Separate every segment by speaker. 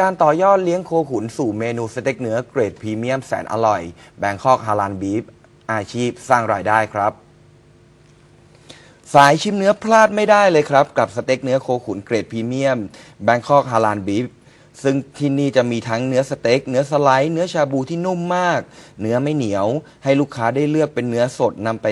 Speaker 1: การต่อยอดเลี้ยงโคขุนสู่เมนูสเต็กเนื้อเกรดพรีเมียมแสนอร่อยแบงคอกฮาลานบีฟอาชีพสร้างรายได้ครับ สายชิมเนื้อพลาดไม่ได้เลยครับ กับสเต็กเนื้อโคขุนเกรดพรีเมียมแบงคอกฮาลานบีฟซึ่งที่นี่จะมีทั้งเนื้อสเต็ก เนื้อสไลด์ เนื้อชาบูที่นุ่มมาก เนื้อไม่เหนียว ให้ลูกค้าได้เลือกเป็นเนื้อสดนำไป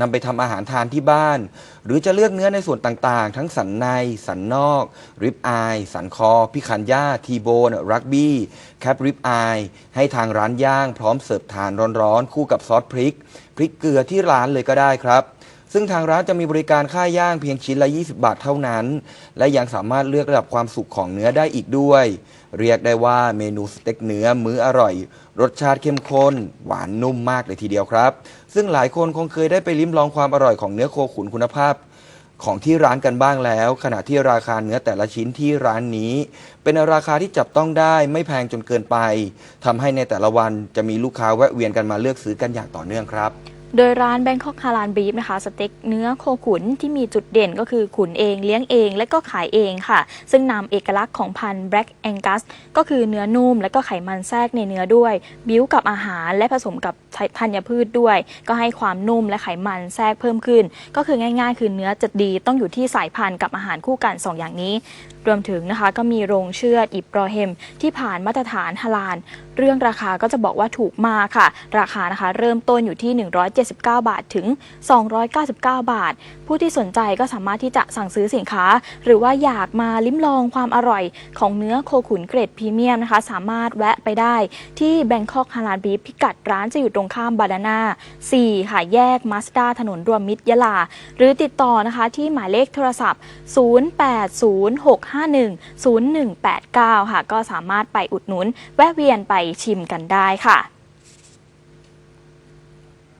Speaker 1: นำไปทำอาหารทานที่บ้าน หรือจะเลือกเนื้อในส่วนต่างๆ ทั้งสันใน สันนอก ริบอาย สันคอ พิคันย่า ทีโบน รักบี้ แคปริบอาย ให้ทางร้านย่าง พร้อมเสิร์ฟทานร้อนๆ คู่กับซอสพริก พริกเกลือที่ร้านเลยก็ได้ครับ ซึ่งทางร้านจะมีบริการค่าย่างเพียงชิ้นละ 20 บาทเท่านั้น และยังสามารถเลือกระดับความสุขของเนื้อได้อีกด้วย เรียกได้ว่าเมนูสเต็กเนื้อมื้ออร่อย รสชาติเข้มข้น หวานนุ่มมากเลยทีเดียวครับ ซึ่งหลายคนคงเคยได้ไปลิ้มลองความอร่อยของเนื้อโคขุนคุณภาพของที่ร้านกันบ้างแล้ว ขณะที่ราคาเนื้อแต่ละชิ้นที่ร้านนี้ เป็นราคาที่จับต้องได้ไม่แพงจนเกินไปทำให้ในแต่ละวันจะมีลูกค้าแวะเวียนกันมาเลือกซื้อกันอย่างต่อเนื่องครับ
Speaker 2: โดยร้าน Bangkok Halal Beef นะคะสเต็กเนื้อโคขุนที่มีจุดเด่นก็คือขุนเองเลี้ยงเอง และก็ขายเองค่ะ ซึ่งนำเอกลักษณ์ของพันธุ์ Black Angus ก็คือเนื้อนุ่ม และก็ไขมันแทรกในเนื้อด้วย บิ้วกับอาหารและผสมกับธัญพืชด้วย ก็ให้ความนุ่มและไขมันแทรกเพิ่มขึ้น ก็คือง่ายๆ คือเนื้อจะดีต้องอยู่ที่สายพันธุ์กับอาหารคู่กันสองอย่างนี้ รวมถึงนะคะก็มีโรงเชือดอิบรอเฮม ที่ผ่านมาตรฐานฮาลาลเรื่องราคาก็จะบอกว่าถูกมากค่ะ ราคานะคะเริ่มต้นอยู่ที่179 บาทถึง 299 บาท ผู้ที่สนใจก็สามารถที่จะสั่งซื้อสินค้า หรือว่าอยากมาลิ้มลองความอร่อยของเนื้อโคขุนเกรดพรีเมียมนะคะ สามารถแวะไปได้ที่ Bangkok Halal Beef พิกัดร้านจะอยู่ตรงข้ามบาดาน่า4ค่ะแยกมาสด้าถนนรวมมิตรยะลา หรือติดต่อนะคะที่หมายเลขโทรศัพท์ 0806510189 ค่ะ ก็สามารถไปอุดหนุนแวะเวียนไปชิมกันได้ค่ะ